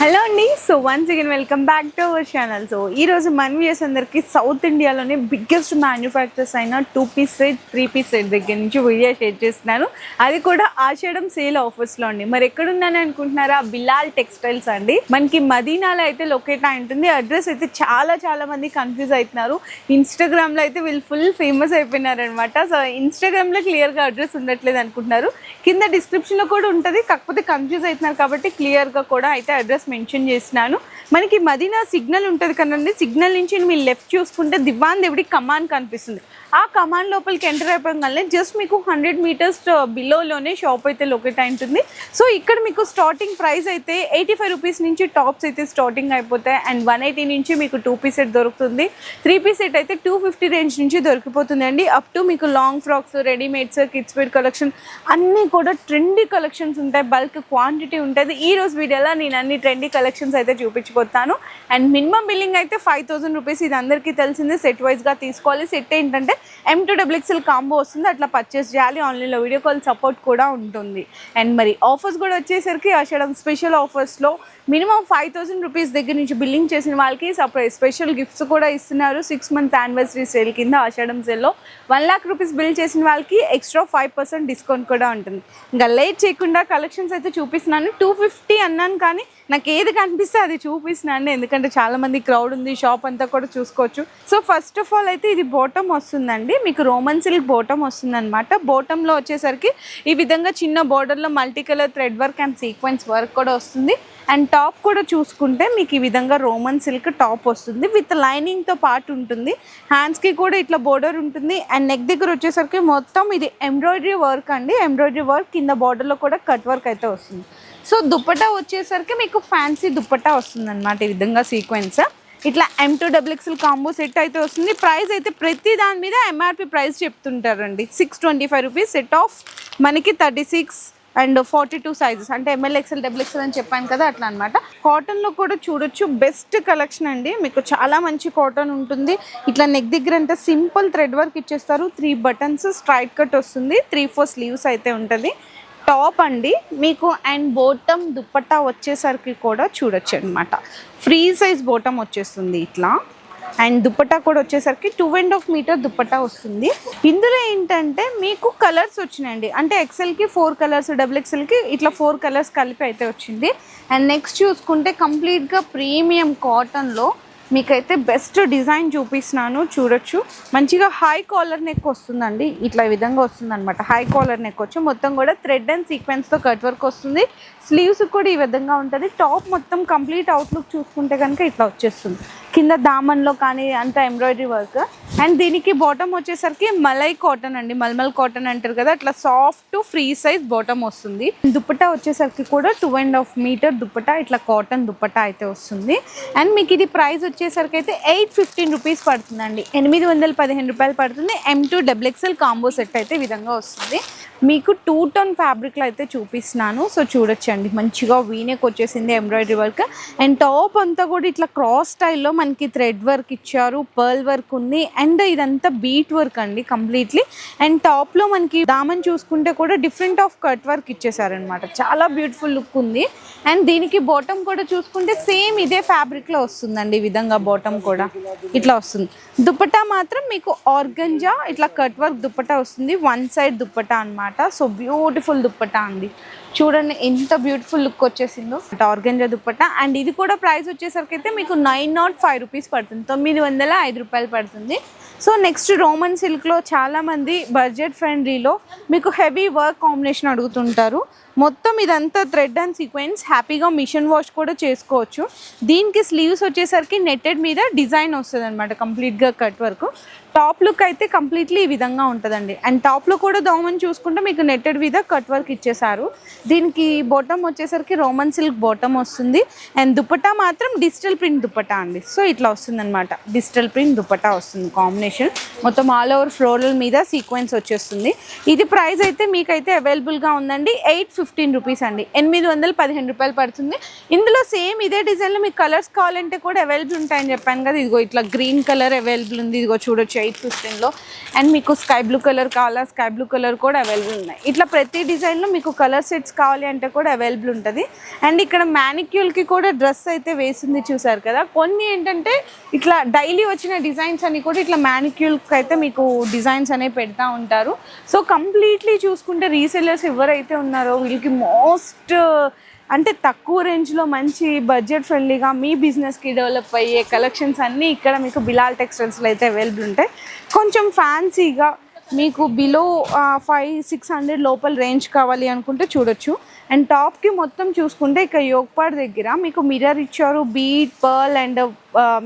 Hello అండి. So once again welcome back to our channel so ఈ రోజు మన వ్యూస్ అందరికీ సౌత్ ఇండియాలోనే బిగ్గెస్ట్ మ్యానుఫ్యాక్చర్స్ అయిన two piece set three piece set దగ్గర నుంచి వీడియో షేర్ చేస్తున్నాను. అది కూడా ఆషాఢం సేల్ ఆఫర్స్లో అండి. మరి ఎక్కడున్నాను అనుకుంటున్నారా? బిలాల్ టెక్స్టైల్స్ అండి. మనకి మదీనాలో అయితే లొకేట్ అయి ఉంటుంది. అడ్రస్ అయితే చాలా చాలా మంది కన్ఫ్యూజ్ అవుతున్నారు. ఇన్స్టాగ్రామ్లో అయితే వీళ్ళు ఫుల్ ఫేమస్ అయిపోయినారనమాట. సో ఇన్స్టాగ్రామ్లో క్లియర్గా అడ్రస్ ఉండట్లేదు అనుకుంటున్నారు. కింద డిస్క్రిప్షన్లో కూడా ఉంటుంది. కాకపోతే కన్ఫ్యూజ్ అవుతున్నారు కాబట్టి క్లియర్గా కూడా అయితే అడ్రస్ మెన్షన్ చేసినాను. మనకి మదీనా సిగ్నల్ ఉంటుంది కదండి సిగ్నల్ నుంచి మీరు లెఫ్ట్ చూసుకుంటే దివాన్ దేవుడి కమాన్ కనిపిస్తుంది. ఆ కమాండ్ లోపలికి ఎంటర్ అయిపోగానే జస్ట్ మీకు హండ్రెడ్ మీటర్స్ బిలోలోనే షాప్ అయితే లొకేట్ అయి ఉంటుంది. సో ఇక్కడ మీకు స్టార్టింగ్ ప్రైస్ అయితే ఎయిటీ ఫైవ్ రూపీస్ నుంచి టాప్స్ అయితే స్టార్టింగ్ అయిపోతాయి. అండ్ వన్ ఎయిటీ నుంచి మీకు టూ పీస్ సెట్ దొరుకుతుంది. త్రీ పీస్ సెట్ అయితే టూ ఫిఫ్టీ రేంజ్ నుంచి దొరికిపోతుంది అండి. అప్ టు మీకు long frocks readymades kids wear collection అన్నీ కూడా ట్రెండీ కలెక్షన్స్ ఉంటాయి. బల్క్ క్వాంటిటీ ఉంటుంది. ఈ రోజు వీడియోలో నేను అన్ని ట్రెండీ కలెక్షన్స్ అయితే చూపించిపోతాను అండ్ మినిమం బిల్లింగ్ అయితే ఫైవ్ థౌసండ్ రూపీస్ ఇది అందరికీ తెలిసిందే. సెట్ వైజ్గా తీసుకోవాలి. సెట్ ఏంటంటే ఎం టు డబుల్ కాంబో వస్తుంది అట్లా పర్చేస్ చేయాలి. ఆన్లైన్లో వీడియో కాల్ సపోర్ట్ కూడా ఉంటుంది. అండ్ మరి ఆఫర్స్ కూడా వచ్చేసరికి ఆషాఢం స్పెషల్ ఆఫర్స్లో మినిమం ఫైవ్ థౌసండ్ రూపీస్ దగ్గర నుంచి బిల్లింగ్ చేసిన వాళ్ళకి సపరేట్ స్పెషల్ గిఫ్ట్స్ కూడా ఇస్తున్నారు. సిక్స్ మంత్ యానివర్సరీ సేల్ కింద ఆషాఢం సేల్లో వన్ లాక్ రూపీస్ బిల్ చేసిన వాళ్ళకి ఎక్స్ట్రా ఫైవ్ పర్సెంట్ డిస్కౌంట్ కూడా ఉంటుంది. ఇంకా లేట్ చేయకుండా కలెక్షన్స్ అయితే చూపిస్తున్నాను. టూ ఫిఫ్టీ అన్నాను కానీ నాకు ఏది కనిపిస్తే అది చూపిస్తున్నాను. ఎందుకంటే చాలా మంది క్రౌడ్ ఉంది షాప్ అంతా కూడా చూసుకోవచ్చు. సో ఫస్ట్ ఆఫ్ ఆల్ అయితే ఇది బాటమ్ వస్తుంది. వస్తుందండి. మీకు రోమన్ సిల్క్ బోటమ్ వస్తుంది అనమాట బోటంలో వచ్చేసరికి ఈ విధంగా చిన్న బోర్డర్లో multi colour thread work and sequence work కూడా వస్తుంది. అండ్ టాప్ కూడా చూసుకుంటే మీకు ఈ విధంగా రోమన్ సిల్క్ టాప్ వస్తుంది. విత్ లైనింగ్తో పాటు ఉంటుంది. హ్యాండ్స్కి కూడా ఇట్లా బోర్డర్ ఉంటుంది. అండ్ నెక్ దగ్గర వచ్చేసరికి మొత్తం ఇది ఎంబ్రాయిడరీ వర్క్ అండి. ఎంబ్రాయిడరీ వర్క్ కింద బార్డర్లో కూడా కట్ వర్క్ అయితే వస్తుంది. సో దుప్పటా వచ్చేసరికి మీకు ఫ్యాన్సీ దుప్పటా వస్తుంది అనమాట ఈ విధంగా సీక్వెన్స్ ఇట్లా M two W XL combo set అయితే వస్తుంది. ప్రైస్ అయితే ప్రతి దాని మీద MRP price చెప్తుంటారండి. Six twenty five rupees set of మనకి thirty six and forty two sizes అంటే M L XL double XL అని చెప్పాను కదా అట్లా అనమాట కాటన్లో కూడా చూడొచ్చు. బెస్ట్ కలెక్షన్ అండి. మీకు చాలా మంచి కాటన్ ఉంటుంది. ఇట్లా నెక్ దగ్గర అంతా సింపుల్ థ్రెడ్ వర్క్ ఇచ్చేస్తారు. త్రీ బటన్స్ స్ట్రైట్ కట్ వస్తుంది. త్రీ ఫోర్ స్లీవ్స్ అయితే ఉంటుంది. టాప్ అండి. మీకు అండ్ బోటమ్ దుప్పట్టా వచ్చేసరికి కూడా చూడొచ్చు అనమాట ఫ్రీ సైజ్ బోటమ్ వచ్చేస్తుంది ఇట్లా. అండ్ దుప్పట్టా కూడా వచ్చేసరికి two and half meter dupatta వస్తుంది. ఇందులో ఏంటంటే మీకు కలర్స్ వచ్చినాయండి. అంటే ఎక్సెల్కి ఫోర్ కలర్స్ డబుల్ ఎక్సెల్కి ఇట్లా ఫోర్ కలర్స్ కలిపి అయితే వచ్చింది. అండ్ నెక్స్ట్ చూసుకుంటే కంప్లీట్గా ప్రీమియం కాటన్లో మీకైతే బెస్ట్ డిజైన్ చూపిస్తున్నాను చూడొచ్చు. మంచిగా హై కాలర్ నెక్ వస్తుందండి. ఇట్లా ఈ విధంగా వస్తుంది అనమాట హై కాలర్ నెక్ వచ్చి మొత్తం కూడా థ్రెడ్ అండ్ సీక్వెన్స్తో కట్ వర్క్ వస్తుంది. స్లీవ్స్ కూడా ఈ విధంగా ఉంటుంది. టాప్ మొత్తం కంప్లీట్ అవుట్లుక్ చూసుకుంటే కనుక ఇట్లా వచ్చేస్తుంది. కింద దామన్లో కానీ అంత ఎంబ్రాయిడరీ వర్క్ అండ్ దీనికి బాటమ్ వచ్చేసరికి మలై కాటన్ అండి. మల్మల్ కాటన్ అంటారు కదా అట్లా సాఫ్ట్ ఫ్రీ సైజ్ బాటమ్ వస్తుంది. దుప్పటా వచ్చేసరికి కూడా two and half meter dupatta ఇట్లా కాటన్ దుప్పటా అయితే వస్తుంది. అండ్ మీకు ఇది ప్రైస్ వచ్చేసరికి అయితే ఎయిట్ ఫిఫ్టీన్ రూపీస్ పడుతుందండి. ఎనిమిది వందల పదిహేను రూపాయలు పడుతుంది. M two double XL combo set అయితే విధంగా వస్తుంది. మీకు టూ టోన్ ఫ్యాబ్రిక్లో అయితే చూపిస్తున్నాను. సో చూడొచ్చండి. మంచిగా వీనెక్ వచ్చేసింది ఎంబ్రాయిడరీ వర్క్ అండ్ టాప్ అంతా కూడా ఇట్లా క్రాస్ స్టైల్లో మనకి థ్రెడ్ వర్క్ ఇచ్చారు పర్ల్ వర్క్ ఉంది. అండ్ ఇదంతా బీట్ వర్క్ అండి కంప్లీట్లీ అండ్ టాప్లో మనకి దామన్ చూసుకుంటే కూడా డిఫరెంట్ ఆఫ్ కట్ వర్క్ ఇచ్చేసారనమాట చాలా బ్యూటిఫుల్ లుక్ ఉంది. అండ్ దీనికి బాటమ్ కూడా చూసుకుంటే సేమ్ ఇదే ఫ్యాబ్రిక్లో వస్తుందండి ఈ విధంగా బాటమ్ కూడా ఇట్లా వస్తుంది. దుప్పటా మాత్రం మీకు ఆర్గంజా ఇట్లా కట్ వర్క్ దుప్పటా వస్తుంది. వన్ సైడ్ దుప్పటా అన్నమాట. సో బ్యూటిఫుల్ దుప్పటా అండి. చూడండి ఎంత బ్యూటిఫుల్ లుక్ వచ్చేసిందో. ఆర్గంజా దుప్పటా. అండ్ ఇది కూడా ప్రైస్ వచ్చేసరికి అయితే మీకు నైన్ నాట్ ఫైవ్ రూపీస్ పడుతుంది. తొమ్మిది వందల ఐదు రూపాయలు పడుతుంది. సో నెక్స్ట్ రోమన్ సిల్క్లో చాలామంది బడ్జెట్ ఫ్రెండ్లీలో మీకు హెవీ వర్క్ కాంబినేషన్ అడుగుతుంటారు. మొత్తం ఇదంతా థ్రెడ్ అండ్ సీక్వెన్స్ హ్యాపీగా మిషన్ వాష్ కూడా చేసుకోవచ్చు. దీనికి స్లీవ్స్ వచ్చేసరికి నెట్టెడ్ మీద డిజైన్ వస్తుంది అనమాట కంప్లీట్గా కట్ వర్క్. టాప్ లుక్ అయితే కంప్లీట్లీ ఈ విధంగా ఉంటుందండి. అండ్ టాప్లో కూడా దోమని చూసుకుంటే మీకు నెట్టెడ్ మీద కట్ వర్క్ ఇచ్చేసారు దీనికి బొటమ్ వచ్చేసరికి రోమన్ సిల్క్ బొటమ్ వస్తుంది. అండ్ దుపట్టా మాత్రం డిజిటల్ ప్రింట్ దుపట్టా అండి. సో ఇట్లా వస్తుంది అనమాట డిజిటల్ ప్రింట్ దుపట్టా వస్తుంది కాంబినేషన్. మొత్తం ఆల్ ఓవర్ ఫ్లోరల్ మీద సీక్వెన్స్ వచ్చేస్తుంది. ఇది ప్రైస్ అయితే మీకైతే అవైలబుల్గా ఉందండి. ఎయిట్ ఫిఫ్టీన్ రూపీస్ అండి. ఎనిమిది వందల పదిహేను రూపాయలు పడుతుంది. ఇందులో సేమ్ ఇదే డిజైన్లో మీకు కలర్స్ కావాలంటే కూడా అవైలబుల్ ఉంటాయని చెప్పాను కదా. ఇదిగో ఇట్లా గ్రీన్ కలర్ అవైలబుల్ ఉంది. ఇదిగో చూడొచ్చు. ఎయిట్ ఫిఫ్టీన్లో. అండ్ మీకు స్కై బ్లూ కలర్ కావాలా? స్కై బ్లూ కలర్ కూడా అవైలబుల్ ఉన్నాయి. ఇట్లా ప్రతి డిజైన్లో మీకు కలర్ సెట్స్ కావాలి అంటే కూడా అవైలబుల్ ఉంటుంది. అండ్ ఇక్కడ మ్యానిక్యూల్కి కూడా డ్రెస్ అయితే వేసింది చూసారు కదా? కొన్ని ఏంటంటే ఇట్లా డైలీ వచ్చిన డిజైన్స్ అని కూడా ఇట్లా మ్యానిక్యూల్కి అయితే మీకు డిజైన్స్ అనేవి పెడతా ఉంటారు. సో కంప్లీట్లీ చూసుకుంటే రీసెలర్స్ ఎవరైతే ఉన్నారో వీళ్ళకి మోస్ట్ అంటే తక్కువ రేంజ్లో మంచి బడ్జెట్ ఫ్రెండ్లీగా మీ బిజినెస్కి డెవలప్ అయ్యే కలెక్షన్స్ అన్నీ ఇక్కడ మీకు బిలాల్ టెక్స్టైల్స్లో అయితే అవైలబుల్ ఉంటాయి. కొంచెం ఫ్యాన్సీగా మీకు బిలో ఫైవ్ సిక్స్ హండ్రెడ్ లోపల రేంజ్ కావాలి అనుకుంటే చూడొచ్చు. అండ్ టాప్కి మొత్తం చూసుకుంటే ఇక యోగపాడ్ దగ్గర మీకు మిర్రర్ ఇచ్చారు బీట్ పర్ల్ అండ్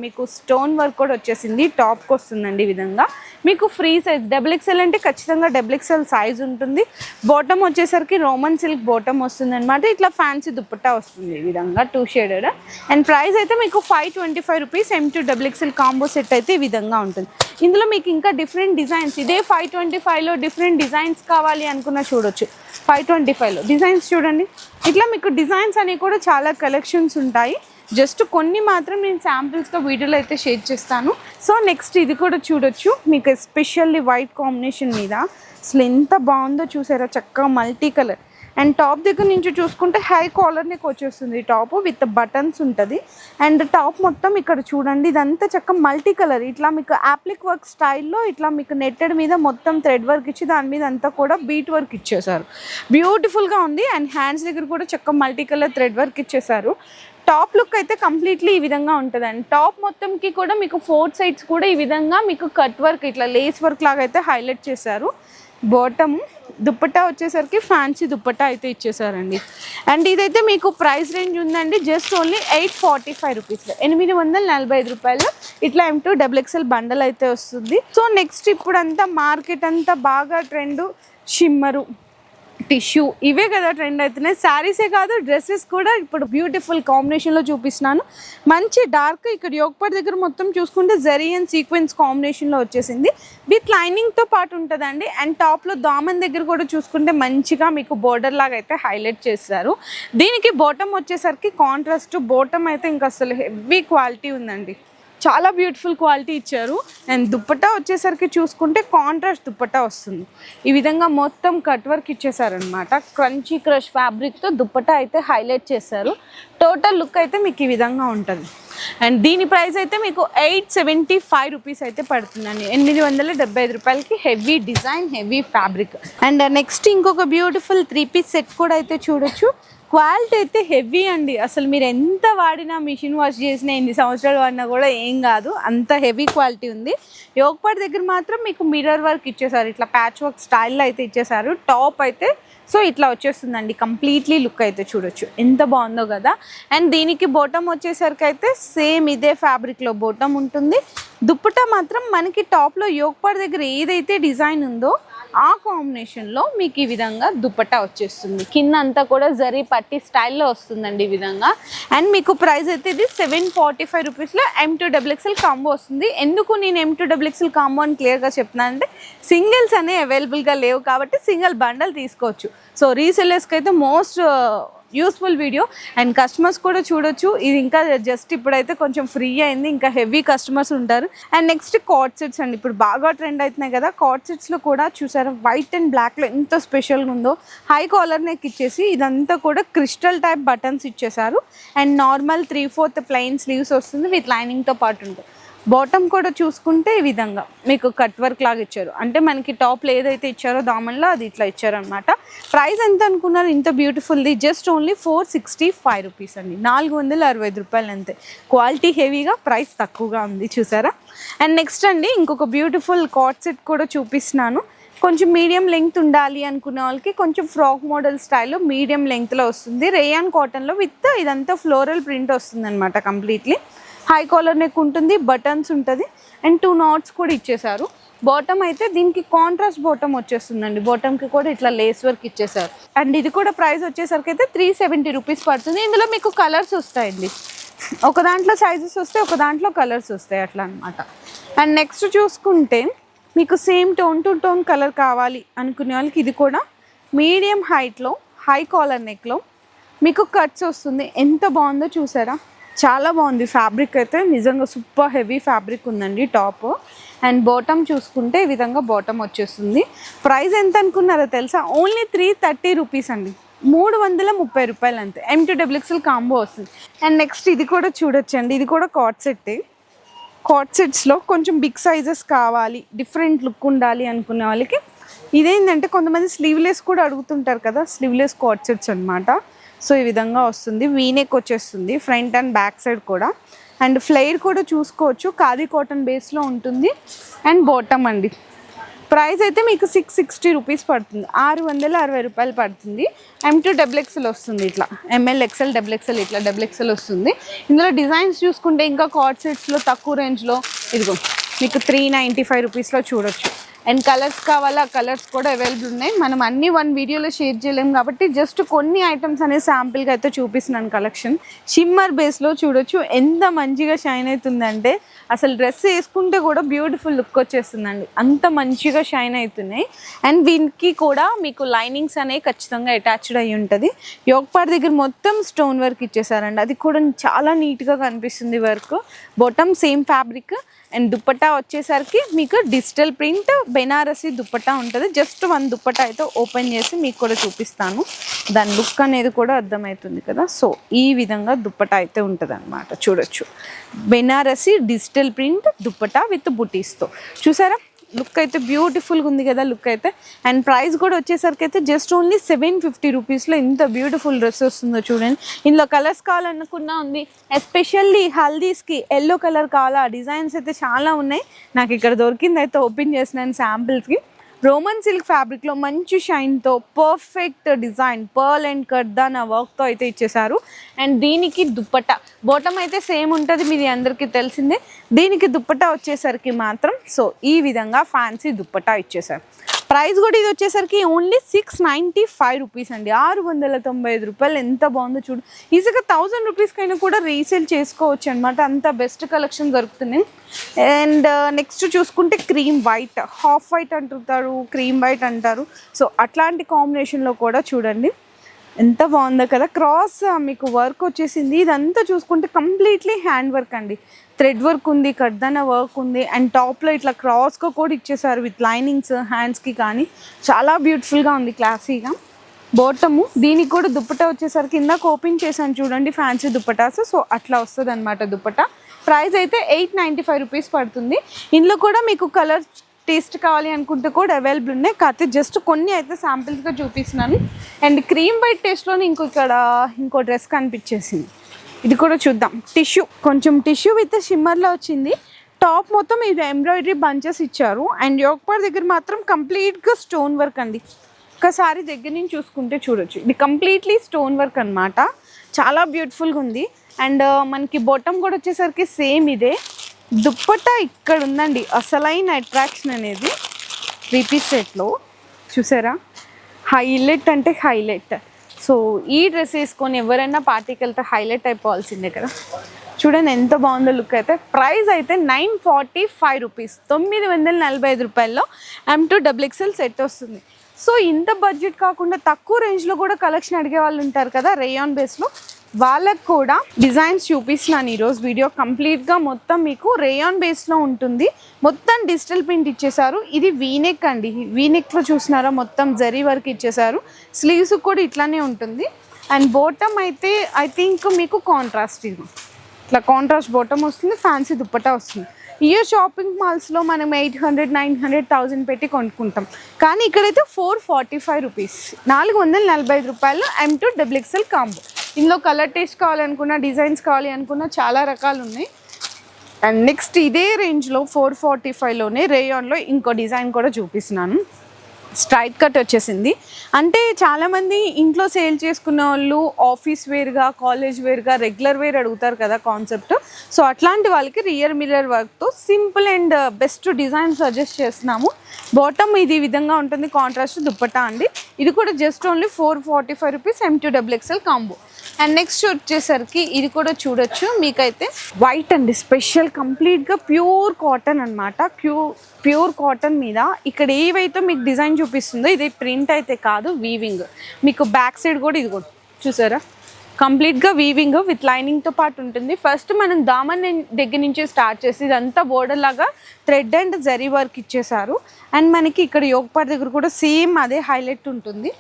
మీకు స్టోన్ వర్క్ కూడా వచ్చేసింది. టాప్కి వస్తుందండి ఈ విధంగా. మీకు ఫ్రీ సైజ్ డబుల్ ఎక్స్ఎల్ అంటే ఖచ్చితంగా డబుల్ ఎక్సెల్ సైజ్ ఉంటుంది. బాటమ్ వచ్చేసరికి రోమన్ సిల్క్ బాటమ్ వస్తుంది అనమాట ఇట్లా ఫ్యాన్సీ దుప్పట్టా వస్తుంది ఈ విధంగా టూ షేడెడ్ అండ్ ప్రైస్ అయితే మీకు five twenty five rupees M two double XL combo set అయితే ఈ విధంగా ఉంటుంది. ఇందులో మీకు ఇంకా డిఫరెంట్ డిజైన్స్ ఇదే ఫైవ్ ట్వంటీ ఫైవ్లో డిఫరెంట్ డిజైన్స్ కావాలి అనుకున్నా చూడొచ్చు. ఫైవ్ ట్వంటీ ఫైవ్లో డిజైన్స్ చూడండి. ఇట్లా మీకు డిజైన్స్ అనేవి కూడా చాలా కలెక్షన్స్ ఉంటాయి. జస్ట్ కొన్ని మాత్రం నేను శాంపిల్స్గా వీడియోలో అయితే షేర్ చేస్తాను. సో నెక్స్ట్ ఇది కూడా చూడొచ్చు. మీకు ఎస్పెషల్లీ వైట్ కాంబినేషన్ మీద. అసలు ఎంత బాగుందో చూసారా? చక్కగా మల్టీ కలర్. అండ్ టాప్ దగ్గర నుంచి చూసుకుంటే హై కాలర్నికి వచ్చేస్తుంది టాప్ విత్ బటన్స్ ఉంటుంది. అండ్ టాప్ మొత్తం ఇక్కడ చూడండి ఇదంతా చక్క మల్టీ కలర్. ఇట్లా మీకు యాప్లిక్ వర్క్ స్టైల్లో ఇట్లా మీకు నెట్టెడ్ మీద మొత్తం థ్రెడ్ వర్క్ ఇచ్చి దాని మీద అంతా కూడా బీట్ వర్క్ ఇచ్చేసారు బ్యూటిఫుల్గా ఉంది. అండ్ హ్యాండ్స్ దగ్గర కూడా చక్క మల్టీ కలర్ థ్రెడ్ వర్క్ ఇచ్చేసారు టాప్ లుక్ అయితే కంప్లీట్లీ ఈ విధంగా ఉంటుందండి టాప్ మొత్తంకి కూడా మీకు ఫోర్ సైడ్స్ కూడా ఈ విధంగా మీకు కట్ వర్క్ ఇట్లా లేస్ వర్క్ లాగా అయితే హైలైట్ చేశారు. బాటమ్ దుప్పట్టా వచ్చేసరికి ఫ్యాన్సీ దుప్పట్టా అయితే ఇచ్చేసారండి. అండ్ ఇదైతే మీకు ప్రైస్ రేంజ్ ఉందండి just only eight forty five రూపీస్లో ఎనిమిది వందల నలభై ఐదు రూపాయలు ఇట్లా M two double XL bundle అయితే వస్తుంది. సో నెక్స్ట్ ఇప్పుడంతా మార్కెట్ అంతా బాగా ట్రెండ్ షిమ్మరు. టిష్యూ ఇవే కదా ట్రెండ్ అవుతున్నాయి. శారీసే కాదు డ్రెస్సెస్ కూడా ఇప్పుడు బ్యూటిఫుల్ కాంబినేషన్లో చూపిస్తున్నాను. మంచి డార్క్ ఇక్కడ యోగపాటి దగ్గర మొత్తం చూసుకుంటే జరీ అండ్ సీక్వెన్స్ కాంబినేషన్లో వచ్చేసింది. విత్ లైనింగ్తో పాటు ఉంటుందండి. అండ్ టాప్లో దామన్ దగ్గర కూడా చూసుకుంటే మంచిగా మీకు బోర్డర్ లాగా అయితే హైలైట్ చేస్తారు. దీనికి బోటం వచ్చేసరికి కాంట్రాస్ట్ బోటం అయితే ఇంకా అసలు హెవీ క్వాలిటీ ఉందండి. చాలా బ్యూటిఫుల్ క్వాలిటీ ఇచ్చారు. అండ్ దుప్పట్టా వచ్చేసరికి చూసుకుంటే కాంట్రాస్ట్ దుప్పట్టా వస్తుంది. ఈ విధంగా మొత్తం కట్ వర్క్ ఇచ్చేసారనమాట క్రంచీ క్రష్ ఫ్యాబ్రిక్తో దుప్పట్టా అయితే హైలైట్ చేశారు. టోటల్ లుక్ అయితే మీకు ఈ విధంగా ఉంటుంది. అండ్ దీని ప్రైస్ అయితే మీకు ఎయిట్ సెవెంటీ ఫైవ్ రూపీస్ అయితే పడుతుందండి. ఎనిమిది వందల డెబ్బై ఐదు రూపాయలకి heavy design heavy fabric and next ఇంకొక బ్యూటిఫుల్ త్రీ పీస్ సెట్ కూడా అయితే చూడొచ్చు. క్వాలిటీ అయితే హెవీ అండి. అసలు మీరు ఎంత వాడినా మిషన్ వాష్ చేసినా ఎన్ని సంవత్సరాలు వాడినా కూడా ఏం కాదు. అంత హెవీ క్వాలిటీ ఉంది. యోగపాటి దగ్గర మాత్రం మీకు మిర్రర్ వర్క్ ఇచ్చేసారు. ఇట్లా ప్యాచ్ వర్క్ స్టైల్లో అయితే ఇచ్చేసారు. టాప్ అయితే సో ఇట్లా వచ్చేస్తుందండి. కంప్లీట్లీ లుక్ అయితే చూడొచ్చు. ఎంత బాగుందో కదా. అండ్ దీనికి బోటం వచ్చేసరికి అయితే సేమ్ ఇదే ఫ్యాబ్రిక్లో బోటం ఉంటుంది. దుప్పట మాత్రం మనకి టాప్లో యోగపాటి దగ్గర ఏదైతే డిజైన్ ఉందో ఆ కాంబినేషన్లో మీకు ఈ విధంగా దుపట్టా వచ్చేస్తుంది. కింద అంతా కూడా జరీ పట్టి స్టైల్లో వస్తుందండి ఈ విధంగా. అండ్ మీకు ప్రైస్ అయితే ఇది సెవెన్ ఫార్టీ ఫైవ్ రూపీస్లో M two double XL combo వస్తుంది. ఎందుకు నేను ఎం టూ డబ్ల్యూఎక్స్ఎల్ కాంబో అని క్లియర్గా చెప్తున్నాను అంటే సింగిల్స్ అనేవి అవైలబుల్గా లేవు కాబట్టి సింగిల్ బండల్ తీసుకోవచ్చు. సో రీసెల్లర్స్కి అయితే most useful video. And customers కూడా చూడొచ్చు. ఇది ఇంకా జస్ట్ ఇప్పుడైతే కొంచెం ఫ్రీ అయింది. ఇంకా హెవీ కస్టమర్స్ ఉంటారు. అండ్ నెక్స్ట్ కార్డ్ సెట్స్ అండి. ఇప్పుడు బాగా ట్రెండ్ అవుతున్నాయి కదా. కార్డ్ సెట్స్లో కూడా చూసారా? వైట్ అండ్ బ్లాక్లో ఎంత స్పెషల్గా ఉందో. హై కాలర్ నెక్ ఇచ్చేసి ఇదంతా కూడా క్రిస్టల్ టైప్ బటన్స్ ఇచ్చేసారు. And normal three fourth plain sleeves వస్తుంది. విత్ లైనింగ్తో పాటు ఉంటుంది. బాటమ్ కూడా చూసుకుంటే ఈ విధంగా. మీకు కట్ వర్క్ లాగా ఇచ్చారు. అంటే మనకి టాప్లో ఏదైతే ఇచ్చారో దామన్లో అది ఇట్లా ఇచ్చారనమాట ప్రైస్ ఎంత అనుకున్నారు? ఇంత బ్యూటిఫుల్ది just only four sixty five rupees అండి. నాలుగు వందల అరవై ఐదు రూపాయలు అంతే క్వాలిటీ హెవీగా ప్రైస్ తక్కువగా ఉంది. చూసారా? అండ్ నెక్స్ట్ అండి ఇంకొక బ్యూటిఫుల్ కాట్ సెట్ కూడా చూపిస్తున్నాను. కొంచెం మీడియం లెంగ్త్ ఉండాలి అనుకునే వాళ్ళకి కొంచెం ఫ్రాక్ మోడల్ స్టైల్లో మీడియం లెంగ్త్లో వస్తుంది. రేయాన్ కాటన్లో విత్ ఇదంతా ఫ్లోరల్ ప్రింట్ వస్తుంది అనమాట కంప్లీట్లీ హై కాలర్ నెక్ ఉంటుంది బటన్స్ ఉంటుంది అండ్ టూ నాట్స్ కూడా ఇచ్చేసారు బాటమ్ అయితే దీనికి కాంట్రాస్ట్ బాటమ్ వచ్చేస్తుందండి. బాటమ్కి కూడా ఇట్లా లేస్ వర్క్ ఇచ్చేసారు అండ్ ఇది కూడా ప్రైస్ వచ్చేసరికి అయితే త్రీ సెవెంటీ రూపీస్ పడుతుంది. ఇందులో మీకు కలర్స్ వస్తాయండి. ఒక దాంట్లో సైజెస్ వస్తాయి ఒక దాంట్లో కలర్స్ వస్తాయి అట్లా అనమాట అండ్ నెక్స్ట్ చూసుకుంటే మీకు same tone to tone colour కావాలి అనుకునే వాళ్ళకి ఇది కూడా మీడియం హైట్లో హై కాలర్ నెక్లో మీకు కట్స్ వస్తుంది. ఎంత బాగుందో చూసారా? చాలా బాగుంది ఫ్యాబ్రిక్ అయితే. నిజంగా సూపర్ హెవీ ఫ్యాబ్రిక్ ఉందండి టాప్. అండ్ బాటమ్ చూసుకుంటే ఈ విధంగా బాటమ్ వచ్చేస్తుంది. ప్రైస్ ఎంత అనుకున్నారో తెలుసా? ఓన్లీ త్రీ థర్టీ రూపీస్ అండి. మూడు వందల ముప్పై రూపాయలు అంతే. M to double XL combo వస్తుంది. అండ్ నెక్స్ట్ ఇది కూడా చూడొచ్చండి. ఇది కూడా కాట్ సెట్టే. కాట్ సెట్స్లో కొంచెం బిగ్ సైజెస్ కావాలి డిఫరెంట్ లుక్ ఉండాలి అనుకునే వాళ్ళకి. ఇదేంటంటే కొంతమంది స్లీవ్లెస్ కూడా అడుగుతుంటారు కదా స్లీవ్లెస్ కాట్ సెట్స్ అనమాట సో ఈ విధంగా వస్తుంది. వీనెక్ వచ్చేస్తుంది ఫ్రంట్ అండ్ బ్యాక్ సైడ్ కూడా. అండ్ ఫ్లైర్ కూడా చూసుకోవచ్చు. ఖాదీ కాటన్ బేస్లో ఉంటుంది. అండ్ బాటమ్ అండి. ప్రైస్ అయితే మీకు సిక్స్ సిక్స్టీ రూపీస్ పడుతుంది. ఆరు వందల అరవై రూపాయలు పడుతుంది. ఎం టూ డబుల్ ఎక్స్ఎల్ వస్తుంది ఇట్లా. M L XL double XL ఇట్లా డబుల్ ఎక్స్ఎల్ వస్తుంది. ఇందులో డిజైన్స్ చూసుకుంటే ఇంకా కార్డ్ సెట్స్లో తక్కువ రేంజ్లో ఇదిగో మీకు త్రీ నైంటీ ఫైవ్ రూపీస్లో చూడొచ్చు. అండ్ కలర్స్ కావాలా? కలర్స్ కూడా అవైలబుల్ ఉన్నాయి. మనం అన్ని వన్ వీడియోలో షేర్ చేయలేము కాబట్టి జస్ట్ కొన్ని ఐటమ్స్ అనేది శాంపిల్గా అయితే చూపిస్తున్నాను కలెక్షన్ షిమ్మర్ బేస్లో చూడొచ్చు. ఎంత మంచిగా షైన్ అవుతుందంటే అసలు డ్రెస్ వేసుకుంటే కూడా బ్యూటిఫుల్ లుక్ వచ్చేస్తుందండి. అంత మంచిగా షైన్ అవుతున్నాయి. అండ్ వీనికి కూడా మీకు లైనింగ్స్ అనేవి ఖచ్చితంగా అటాచ్డ్ అయి ఉంటుంది. యోగపాడ్ దగ్గర మొత్తం స్టోన్ వర్క్ ఇచ్చేసారండి. అది కూడా చాలా నీట్గా కనిపిస్తుంది work bottom same fabric and dupatta వచ్చేసరికి మీకు డిజిటల్ ప్రింట్ బెనారసి దుప్పటా ఉంటుంది. జస్ట్ వన్ దుప్పటా అయితే ఓపెన్ చేసి మీకు కూడా చూపిస్తాను. దాని లుక్ అనేది కూడా అర్థమవుతుంది కదా. సో ఈ విధంగా దుప్పటా అయితే ఉంటుంది అనమాట చూడొచ్చు. Banarasi digital print dupatta with బుటీస్తో. చూసారా? లుక్ అయితే బ్యూటిఫుల్గా ఉంది కదా లుక్ అయితే. అండ్ ప్రైస్ కూడా వచ్చేసరికి అయితే జస్ట్ ఓన్లీ సెవెన్ ఫిఫ్టీ రూపీస్లో ఇంత బ్యూటిఫుల్ డ్రెస్ వస్తుందో చూడండి. ఇందులో కలర్స్ కావాలనుకున్నా ఉంది. ఎస్పెషల్లీ హల్దీస్కి ఎల్లో కలర్ కావాలా? డిజైన్స్ అయితే చాలా ఉన్నాయి. నాకు ఇక్కడ దొరికింది అయితే ఓపెన్ చేసినాను శాంపిల్స్కి. రోమన్ సిల్క్ ఫ్యాబ్రిక్లో మంచి షైన్తో perfect design pearl and kardana వర్క్తో అయితే ఇచ్చేసారు అండ్ దీనికి దుప్పట బోటం అయితే సేమ్ ఉంటుంది మీది అందరికీ తెలిసిందే. దీనికి దుప్పట వచ్చేసరికి మాత్రం సో ఈ విధంగా ఫ్యాన్సీ దుప్పట ఇచ్చేసారు ప్రైస్ కూడా ఇది వచ్చేసరికి only six ninety five rupees అండి. ఆరు వందల తొంభై ఐదు రూపాయలు ఎంత బాగుందో చూడు. ఈజీగా థౌజండ్ రూపీస్కైనా కూడా రీసేల్ చేసుకోవచ్చు అనమాట అంత బెస్ట్ కలెక్షన్ దొరుకుతుంది అండ్ నెక్స్ట్ చూసుకుంటే క్రీమ్ వైట్. హాఫ్ వైట్ అంటుంటారు క్రీమ్ వైట్ అంటారు. సో అట్లాంటి కాంబినేషన్లో కూడా చూడండి. ఎంత బాగుందో కదా. క్రాస్ మీకు వర్క్ వచ్చేసింది. ఇదంతా చూసుకుంటే కంప్లీట్లీ హ్యాండ్ వర్క్ అండి. థ్రెడ్ వర్క్ ఉంది కడ్దన వర్క్ ఉంది అండ్ టాప్లో ఇట్లా క్రాస్గా కూడా ఇచ్చేసారు విత్ లైనింగ్స్ హ్యాండ్స్కి కానీ. చాలా బ్యూటిఫుల్గా ఉంది క్లాసీగా బోటము దీనికి కూడా దుప్పట వచ్చేసరికి ఇందాక ఓపెన్ చేశాను చూడండి ఫ్యాన్సీ దుప్పటాస్ సో అట్లా వస్తుంది అనమాట దుప్పట. ప్రైస్ అయితే ఎయిట్ నైంటీ ఫైవ్ రూపీస్ పడుతుంది. ఇందులో కూడా మీకు కలర్ టేస్ట్ కావాలి అనుకుంటే కూడా అవైలబుల్ ఉన్నాయి. కాకపోతే జస్ట్ కొన్ని అయితే శాంపిల్స్గా చూపిస్తున్నాను. అండ్ క్రీమ్ వైట్ టేస్ట్లోనే ఇంకో ఇక్కడ ఇంకో డ్రెస్ కనిపించేసింది. ఇది కూడా చూద్దాం. టిష్యూ కొంచెం టిష్యూ విత్ షిమ్మర్లో వచ్చింది. టాప్ మొత్తం ఇది ఎంబ్రాయిడరీ బంచెస్ ఇచ్చారు. అండ్ యోగపాడ్ దగ్గర మాత్రం కంప్లీట్గా స్టోన్ వర్క్ అండి. ఒక్కసారి దగ్గర నుంచి చూసుకుంటే చూడొచ్చు. ఇది కంప్లీట్లీ స్టోన్ వర్క్ అన్నమాట. చాలా బ్యూటిఫుల్గా ఉంది. అండ్ మనకి బొట్టం కూడా వచ్చేసరికి సేమ్ ఇదే. దుప్పట ఇక్కడ ఉందండి. అసలైన అట్రాక్షన్ అనేది. త్రీ పీస్ సెట్లో. చూసారా? హైలైట్ అంటే హైలైట్. సో ఈ డ్రెస్ వేసుకొని ఎవరైనా పార్టీకి వెళ్తే హైలైట్ అయిపోవాల్సిందే కదా. చూడండి ఎంత బాగుందో లుక్ అయితే. ప్రైస్ అయితే నైన్ ఫార్టీ ఫైవ్ రూపీస్. తొమ్మిది వందల నలభై ఐదు రూపాయల్లో M to double XL set వస్తుంది. సో ఇంత బడ్జెట్ కాకుండా తక్కువ రేంజ్లో కూడా కలెక్షన్ అడిగే వాళ్ళు ఉంటారు కదా రేయాన్ బేస్లో వాళ్ళకు కూడా డిజైన్స్ చూపిస్తున్నాను ఈరోజు వీడియో కంప్లీట్గా మొత్తం మీకు రేయాన్ బేస్లో ఉంటుంది. మొత్తం డిజిటల్ ప్రింట్ ఇచ్చేసారు ఇది వీనెక్ అండి. వీనెక్లో చూసినారా? మొత్తం జరీ వర్క్ ఇచ్చేసారు స్లీవ్స్ కూడా ఇట్లానే ఉంటుంది. అండ్ బోటమ్ అయితే ఐ థింక్ మీకు కాంట్రాస్ట్ ఇది. ఇట్లా కాంట్రాస్ట్ బోటమ్ వస్తుంది ఫ్యాన్సీ దుప్పటా వస్తుంది. ఇయర్ షాపింగ్ మాల్స్లో మనం eight hundred nine hundred thousand పెట్టి కొనుక్కుంటాం. కానీ ఇక్కడైతే ఫోర్ ఫార్టీ ఫైవ్ రూపీస్ నాలుగు వందల నలభై ఐదు రూపాయలు ఎం టు డబుల్ కాంబో ఇందులో కలర్ టేస్ట్ కావాలనుకున్నా డిజైన్స్ కావాలి అనుకున్నా చాలా రకాలు ఉన్నాయి. అండ్ నెక్స్ట్ ఇదే రేంజ్లో ఫోర్ ఫార్టీ ఫైవ్లోనే రేయాన్లో ఇంకో డిజైన్ కూడా చూపిస్తున్నాను. స్ట్రైట్ కట్ వచ్చేసింది. అంటే చాలామంది ఇంట్లో సేల్ చేసుకున్న వాళ్ళు ఆఫీస్ వేర్గా కాలేజ్ వేర్గా రెగ్యులర్ వేర్ అడుగుతారు కదా కాన్సెప్ట్. సో అట్లాంటి వాళ్ళకి రియర్ మిర్రర్ వర్క్తో simple and best design suggest చేస్తున్నాము. బాటమ్ ఇది ఈ విధంగా ఉంటుంది. కాంట్రాస్ట్ దుప్పట్టా అండి. ఇది కూడా just only four forty five rupees M to double XL combo. And next వచ్చేసరికి ఇది కూడా చూడొచ్చు. మీకైతే వైట్ అండి. స్పెషల్ కంప్లీట్గా ప్యూర్ కాటన్ అనమాట ప్యూర్ ప్యూర్ కాటన్ మీద. ఇక్కడ ఏవైతే మీకు డిజైన్ చూపిస్తుందో ఇది ప్రింట్ అయితే కాదు వీవింగ్ మీకు బ్యాక్ సైడ్ కూడా ఇది కూడా చూసారా కంప్లీట్గా వీవింగ్ విత్ లైనింగ్తో పాటు ఉంటుంది. ఫస్ట్ మనం దామన్ దగ్గర నుంచి స్టార్ట్ చేసి ఇదంతా బోర్డర్ లాగా థ్రెడ్ అండ్ జరీ వర్క్ ఇచ్చేసారు అండ్ మనకి ఇక్కడ యోగపాట్ దగ్గర కూడా సేమ్ అదే హైలైట్ ఉంటుంది.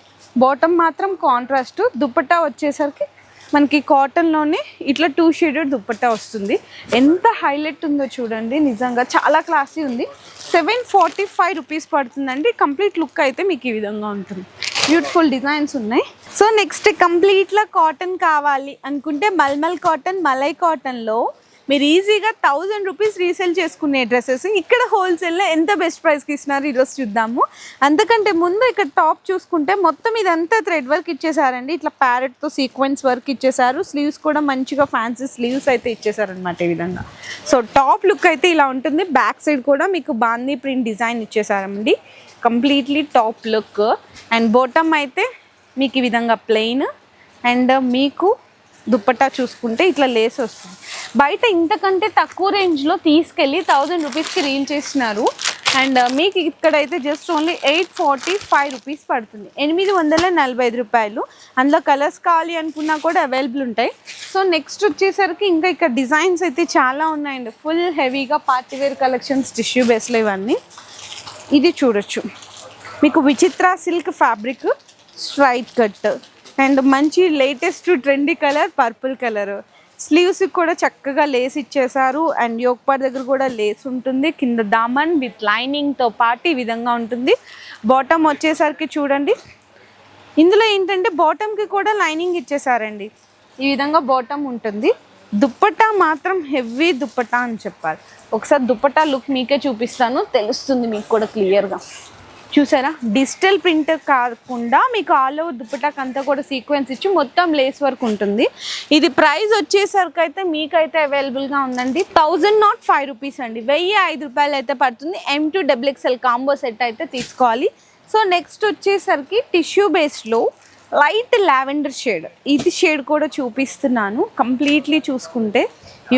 బాటమ్ మాత్రం కాంట్రాస్ట్ దుపట్టా వచ్చేసరికి మనకి కాటన్లోనే ఇట్లా టూ షేడెడ్ దుప్పట్టా వస్తుంది. ఎంత హైలైట్ ఉందో చూడండి నిజంగా చాలా క్లాసీ ఉంది. సెవెన్ ఫార్టీ ఫైవ్ రూపీస్ పడుతుందండి. కంప్లీట్ లుక్ అయితే మీకు ఈ విధంగా ఉంటుంది. బ్యూటిఫుల్ డిజైన్స్ ఉన్నాయి. సో నెక్స్ట్ కంప్లీట్లా కాటన్ కావాలి అనుకుంటే మల్మల్ కాటన్ మలై కాటన్లో మీరు ఈజీగా థౌజండ్ రూపీస్ రీసేల్ చేసుకునే డ్రెస్సెస్ ఇక్కడ హోల్సేల్లో ఎంత బెస్ట్ ప్రైస్కి ఇస్తున్నారు? ఈరోజు చూద్దాము. అంతకంటే ముందు ఇక్కడ టాప్ చూసుకుంటే మొత్తం ఇదంతా థ్రెడ్ వర్క్ ఇచ్చేసారండి. ఇట్లా ప్యారెట్తో సీక్వెన్స్ వర్క్ ఇచ్చేసారు. స్లీవ్స్ కూడా మంచిగా ఫ్యాన్సీ స్లీవ్స్ అయితే ఇచ్చేసారనమాట ఈ విధంగా. సో టాప్ లుక్ అయితే ఇలా ఉంటుంది. బ్యాక్ సైడ్ కూడా మీకు బాందీ print design ఇచ్చేసారండి. Completely top look and bottom అయితే మీకు ఈ విధంగా ప్లెయిన్ అండ్ మీకు దుప్పట్టా చూసుకుంటే ఇట్లా లేస్ వస్తుంది. బయట ఇంతకంటే తక్కువ రేంజ్లో తీసుకెళ్ళి థౌజండ్ రూపీస్కి రీల్ చేసినారు. అండ్ uh, మీకు ఇక్కడైతే just only eight forty five rupees పడుతుంది. ఎనిమిది వందల నలభై ఐదు రూపాయలు. అందులో కలర్స్ కావాలి అనుకున్నా కూడా అవైలబుల్ ఉంటాయి. సో నెక్స్ట్ వచ్చేసరికి ఇంకా ఇక్కడ డిజైన్స్ అయితే చాలా ఉన్నాయండి. ఫుల్ హెవీగా పార్టీ వేర్ కలెక్షన్స్ టిష్యూ బేస్లు ఇవన్నీ. ఇది చూడొచ్చు. మీకు Vichitra silk fabric straight cut and మంచి latest trendy colour purple colour. Sleeves కూడా చక్కగా లేస్ ఇచ్చేసారు అండ్ యోగపాట్ దగ్గర కూడా లేస్ ఉంటుంది. కింద దామన్ విత్ లైనింగ్తో పాటు ఈ విధంగా ఉంటుంది. బాటమ్ వచ్చేసరికి చూడండి. ఇందులో ఏంటంటే బాటమ్కి కూడా లైనింగ్ ఇచ్చేసారండి ఈ విధంగా బాటమ్ ఉంటుంది. దుప్పటా మాత్రం హెవీ దుప్పటా అని చెప్పాలి. ఒకసారి దుప్పటా లుక్ మీకే చూపిస్తాను. తెలుస్తుంది మీకు కూడా క్లియర్గా. చూసారా? డిజిటల్ ప్రింట్ కాకుండా మీకు ఆల్ ఓవర్ దుప్పటాకి అంతా కూడా సీక్వెన్స్ ఇచ్చి మొత్తం లేస్ వర్క్ ఉంటుంది. ఇది ప్రైస్ వచ్చేసరికి అయితే మీకైతే అవైలబుల్గా ఉందండి. థౌజండ్ నాట్ ఫైవ్ రూపీస్ అండి. వెయ్యి ఐదు రూపాయలు అయితే పడుతుంది. M to double XL combo set అయితే తీసుకోవాలి. సో నెక్స్ట్ వచ్చేసరికి టిష్యూ బేస్లో లైట్ లావెండర్ షేడ్. ఇది షేడ్ కూడా చూపిస్తున్నాను. కంప్లీట్లీ చూసుకుంటే.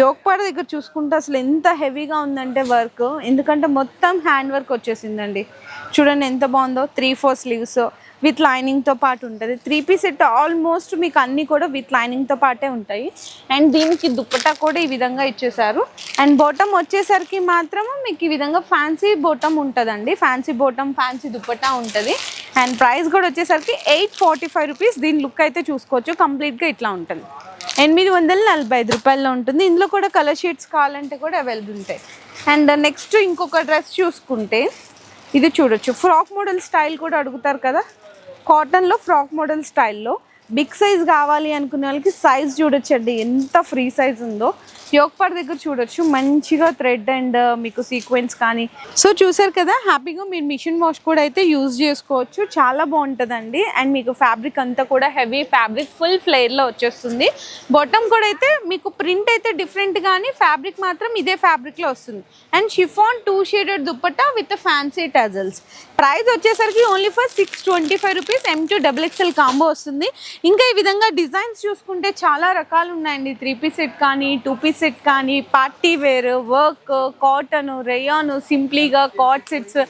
యోగపాడ దగ్గర చూసుకుంటే అసలు ఎంత హెవీగా ఉందంటే వర్క్. ఎందుకంటే మొత్తం హ్యాండ్ వర్క్ వచ్చేసిందండి. చూడండి ఎంత బాగుందో త్రీ ఫోర్ స్లీవ్స్ విత్ లైనింగ్తో పాటు ఉంటుంది. త్రీ పీస్ సెట్ ఆల్మోస్ట్ మీకు అన్నీ కూడా విత్ లైనింగ్తో పాటే ఉంటాయి. అండ్ దీనికి దుప్పటా కూడా ఈ విధంగా ఇచ్చేసారు అండ్ బోటమ్ వచ్చేసరికి మాత్రం మీకు ఈ విధంగా ఫ్యాన్సీ బోటమ్ ఉంటుందండి. ఫ్యాన్సీ బోటమ్ ఫ్యాన్సీ దుప్పటా ఉంటుంది. అండ్ ప్రైస్ కూడా వచ్చేసరికి ఎయిట్ ఫార్టీ ఫైవ్ రూపీస్. దీని లుక్ అయితే చూసుకోవచ్చు. కంప్లీట్గా ఇట్లా ఉంటుంది. ఎనిమిది వందల నలభై ఐదు రూపాయల్లో ఉంటుంది. ఇందులో కూడా కలర్ షీట్స్ కావాలంటే కూడా అవైలబుల్ ఉంటాయి. అండ్ నెక్స్ట్ ఇంకొక డ్రెస్ చూసుకుంటే ఇది చూడొచ్చు. ఫ్రాక్ మోడల్ స్టైల్ కూడా అడుగుతారు కదా? కాటన్లో ఫ్రాక్ మోడల్ స్టైల్లో బిగ్ సైజ్ కావాలి అనుకునే వాళ్ళకి సైజ్ చూడొచ్చండి. ఎంత ఫ్రీ సైజ్ ఉందో. యోగపాడ్ దగ్గర చూడొచ్చు. మంచిగా థ్రెడ్ అండ్ uh, మీకు సీక్వెన్స్ కానీ. సో చూసారు కదా హ్యాపీగా మీరు మిషన్ వాష్ కూడా అయితే యూజ్ చేసుకోవచ్చు. చాలా బాగుంటుందండి. అండ్ మీకు ఫ్యాబ్రిక్ అంతా కూడా హెవీ ఫ్యాబ్రిక్ ఫుల్ ఫ్లేర్లో వచ్చేస్తుంది. బాటమ్ కూడా అయితే మీకు ప్రింట్ అయితే డిఫరెంట్ కానీ ఫ్యాబ్రిక్ మాత్రం ఇదే ఫ్యాబ్రిక్లో వస్తుంది. And chiffon two shaded dupatta with fancy tassels price వచ్చేసరికి only for six twenty five rupees M to double XL combo వస్తుంది. ఇంకా ఈ విధంగా డిజైన్స్ చూసుకుంటే చాలా రకాలు ఉన్నాయండి త్రీ పీస్ సెట్ కానీ టూ పీస్ సెట్ కానీ party wear work cotton rayon సింప్లీగా cord sets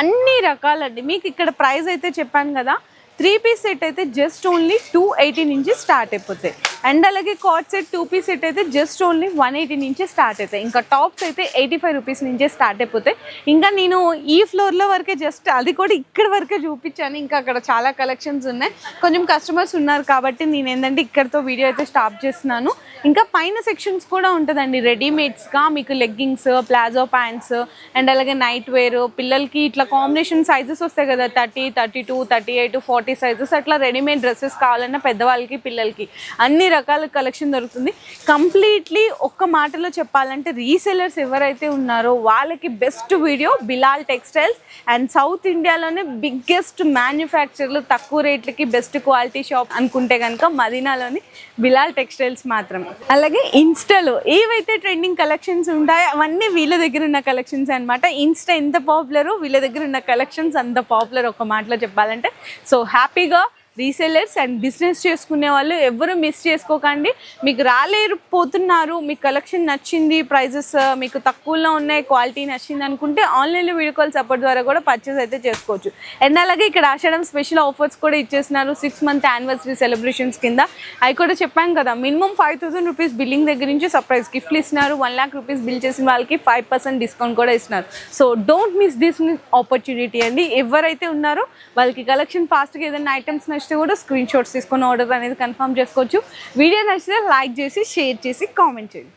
అన్ని రకాలండి. మీకు ఇక్కడ ప్రైస్ అయితే చెప్పాను కదా. త్రీ పీస్ సెట్ అయితే జస్ట్ ఓన్లీ టూ ఎయిటీ నుంచి స్టార్ట్ అయిపోతాయి. అండ్ అలాగే cord set two piece set అయితే జస్ట్ ఓన్లీ వన్ ఎయిటీ నుంచి స్టార్ట్ అవుతాయి ఇంకా టాప్స్ అయితే ఎయిటీ ఫైవ్ రూపీస్ నుంచే స్టార్ట్ అయిపోతాయి. ఇంకా నేను ఈ ఫ్లోర్లో వరకే జస్ట్ అది కూడా ఇక్కడ వరకే చూపించాను. ఇంకా అక్కడ చాలా కలెక్షన్స్ ఉన్నాయి. కొంచెం కస్టమర్స్ ఉన్నారు కాబట్టి నేను ఏంటంటే ఇక్కడతో వీడియో అయితే స్టాప్ చేస్తున్నాను. ఇంకా పైన సెక్షన్స్ కూడా ఉంటుందండి. రెడీమేడ్స్గా మీకు లెగ్గింగ్స్ ప్లాజో ప్యాంట్స్ అండ్ అలాగే నైట్ వేర్ పిల్లలకి ఇట్లా కాంబినేషన్ సైజెస్ వస్తాయి కదా thirty thirty two thirty eight forty sizes అట్లా రెడీమేడ్ డ్రెస్సెస్ కావాలన్నా పెద్దవాళ్ళకి పిల్లలకి. అన్ని రకాల కలెక్షన్ దొరుకుతుంది. కంప్లీట్లీ ఒక్క మాటలో చెప్పాలంటే రీసెలర్స్ ఎవరైతే ఉన్నారో వాళ్ళకి best video Bilal textiles. And south ఇండియాలోనే బిగ్గెస్ట్ మ్యానుఫ్యాక్చర్లు తక్కువ రేట్లకి బెస్ట్ క్వాలిటీ షాప్ అనుకుంటే కనుక మదీనాలోని బిలాల్ టెక్స్టైల్స్ మాత్రమే అలాగే ఇన్స్టాలో ఏవైతే ట్రెండింగ్ కలెక్షన్స్ ఉంటాయో అవన్నీ వీళ్ళ దగ్గర ఉన్న కలెక్షన్స్ అనమాట ఇన్స్టా ఎంత పాపులర్ వీళ్ళ దగ్గర ఉన్న కలెక్షన్స్ అంత పాపులర్ ఒక మాటలో చెప్పాలంటే. సో హ్యాపీగా రీసెల్లర్స్ అండ్ బిజినెస్ చేసుకునే వాళ్ళు ఎవరు మిస్ చేసుకోకండి. మీకు రాలేకపోతున్నారు మీ కలెక్షన్ నచ్చింది ప్రైజెస్ మీకు తక్కువలో ఉన్నాయి క్వాలిటీ నచ్చింది అనుకుంటే ఆన్లైన్లో వీడియో కాల్ సపోర్ట్ ద్వారా కూడా పర్చేస్ అయితే చేసుకోవచ్చు. అండ్ అలాగే ఇక్కడ ఆషాఢం స్పెషల్ ఆఫర్స్ కూడా ఇచ్చేస్తున్నారు. సిక్స్ మంత్ యానివర్సరీ సెలబ్రేషన్స్ కింద. అవి కూడా చెప్పాను కదా minimum five thousand rupees billing దగ్గర నుంచి సర్ప్రైజ్ గిఫ్ట్లు ఇస్తున్నారు. వన్ ల్యాక్ రూపీస్ బిల్ చేసిన వాళ్ళకి ఫైవ్ పర్సెంట్ డిస్కౌంట్ కూడా ఇస్తున్నారు. So don't miss this opportunity అండి. ఎవరైతే ఉన్నారో వాళ్ళకి కలెక్షన్ ఫాస్ట్గా ఏదైనా ఐటమ్స్ నచ్చితే కూడా స్క్రీన్ షాట్స్ తీసుకొని ఆర్డర్ అనేది కన్ఫర్మ్ చేసుకోవచ్చు. వీడియో నచ్చితే లైక్ చేసి షేర్ చేసి కామెంట్ చేయండి.